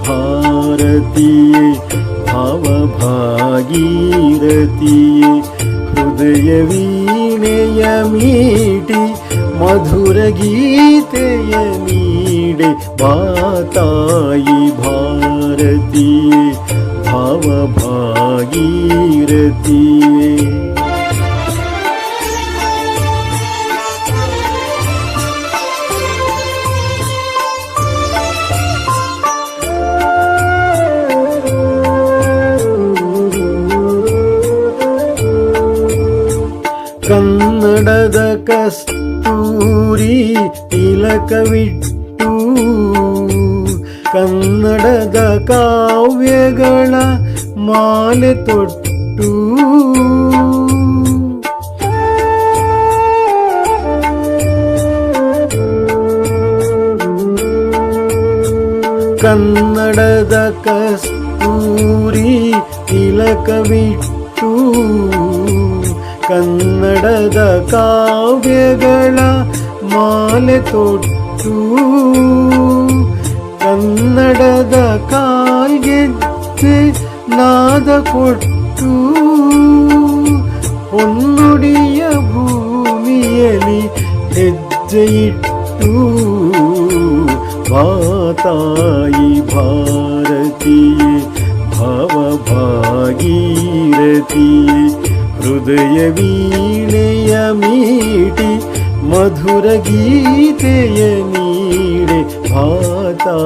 भारती भावभागीरति हृदय वीनय मीटि मधुर गीतय मीडे भारती भावभागीरति കസ്തൂരി തിലകവിട്ടു കന്നടദ കാവ്യകള മാലെ തൊട്ടു കന്നടദ കസ്തൂരി തിലകവിട്ടു ಕನ್ನಡದ ಕಾವ್ಯಗಳ ಮಾಲೆ ತೊಟ್ಟು ಕನ್ನಡದ ಕಾಲ್ಗೆಜ್ಜೆ ನಾದ ಕೊಟ್ಟು ಹೊನ್ನುಡಿಯ ಭೂಮಿಯಲ್ಲಿ ಹೆಜ್ಜೆಯಿಟ್ಟು ಮಾತಾಯ हृदय वीणय मीटि मधुर गीतय मीड भा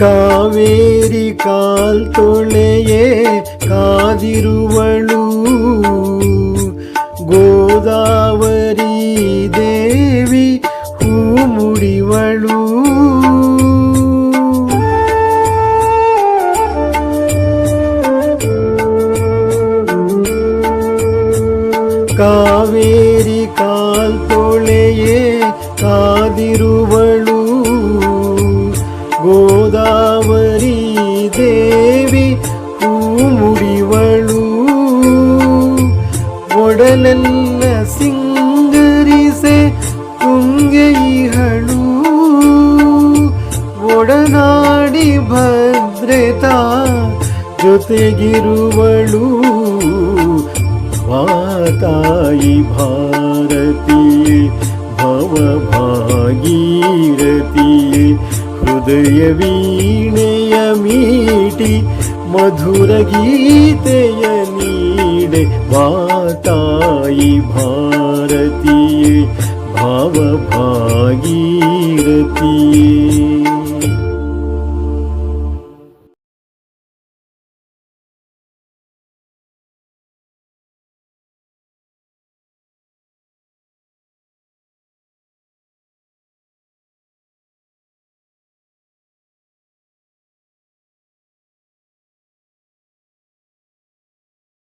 காவேரி கால் ಕಾವೇರಿ ಕಾಲ್ತೊಳೆಯೇ ಕಾದಿರುವಳು ಗೋದಾವರಿ ದೇವಿ ಹೂ ಮುಡಿವಳು ಕಾವೇರಿ ಕಾಲ್ತೊಳೆಯೇ ಕಾದಿರುವಳು கோதா ಒಡಲನ್ನ ಸಿಂಗರಿಸೆ ತುಂಗೈಹಳು ಒಡನಾಡಿ ಭದ್ರತಾ ಜೊತೆಗಿರುವಳು ಮಾತಾಯಿ ಭಾರತಿ ಭವಭಾಗೀರತಿ ಹೃದಯ ವೀಣೆಯ ಮೀಟಿ ಮಧುರ ಗೀತೆಯ ನೀ बोले माताई भारतीय भाव